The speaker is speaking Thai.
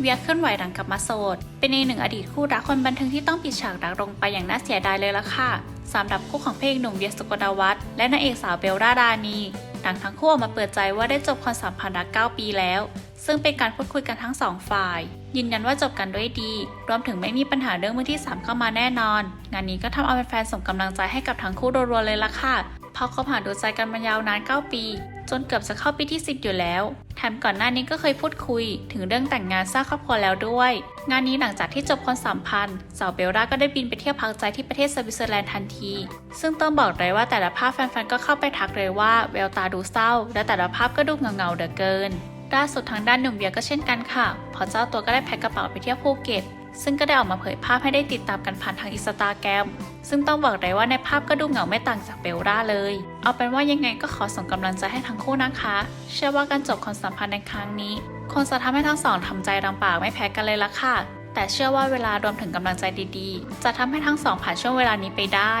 เวียเคลื่อนไหวหลังกลับมาโสด เป็นอีกหนึ่งอดีตคู่รักคนบันเทิงที่ต้องปิดฉากรักลงไปอย่างน่าเสียดายเลยละค่ะสำหรับคู่ของเพระเอกหนุ่มเวียสุกลวัฒน์และนางเอกสาวเบลล่าดานีหลังทั้งคู่ออกมาเปิดใจว่าได้จบความสัมพันธ์รัก 9 ปีแล้ว ซึ่งเป็นการพูดคุยกันทั้งสองฝ่าย ยืนยันว่าจบกันด้วยดี รวมถึงไม่มีปัญหาเรื่องมือที่ 3 เข้ามาแน่นอน งานนี้ก็ทำเอาแฟนๆส่งกำลังใจให้กับทั้งคู่รัวๆเลยล่ะค่ะเพราะเขาผ่านดูใจกันมายาวนาน 9 ปี จนเกือบจะเข้าปีที่ 10 อยู่แล้วแถมก่อนหน้านี้ก็เคยพูดคุย ถึงเรื่องแต่งงานสร้างครอบครัวแล้วด้วย งานนี้หลังจากที่จบความสัมพันธ์สาวเบลล่าก็ได้บินไปเที่ยวพักใจที่ประเทศสวิตเซอร์แลนด์ทันที ซึ่งต้องบอกเลยว่าแต่ละภาพแฟนๆก็เข้าไปทักเลยว่าแววตาดูเศร้า และแต่ละภาพก็ดูเงาๆเดือเกินล่าสุดทางด้านหนุ่มเบียก็เช่นกันค่ะเพราะเจ้าตัวก็ได้แพ็คกระเป๋าไปเที่ยวภูเก็ต ซึ่งก็ได้ออกมาเผยภาพให้ได้ติดตามกันผ่านทางอินสตาแกรมซึ่งต้องบอกเลยว่าในภาพก็ดูเหงาไม่ต่างจากเบลล่าเลย เอาเป็นว่ายังไงก็ขอส่งกำลังใจให้ทั้งคู่นะคะ เชื่อว่าการจบความสัมพันธ์ในครั้งนี้ คงจะทำให้ทั้งสองทำใจลำบากไม่แพ้กันเลยละค่ะ แต่เชื่อว่าเวลารวมถึงกำลังใจดีๆ จะทำให้ทั้งสองผ่านช่วงเวลานี้ไปได้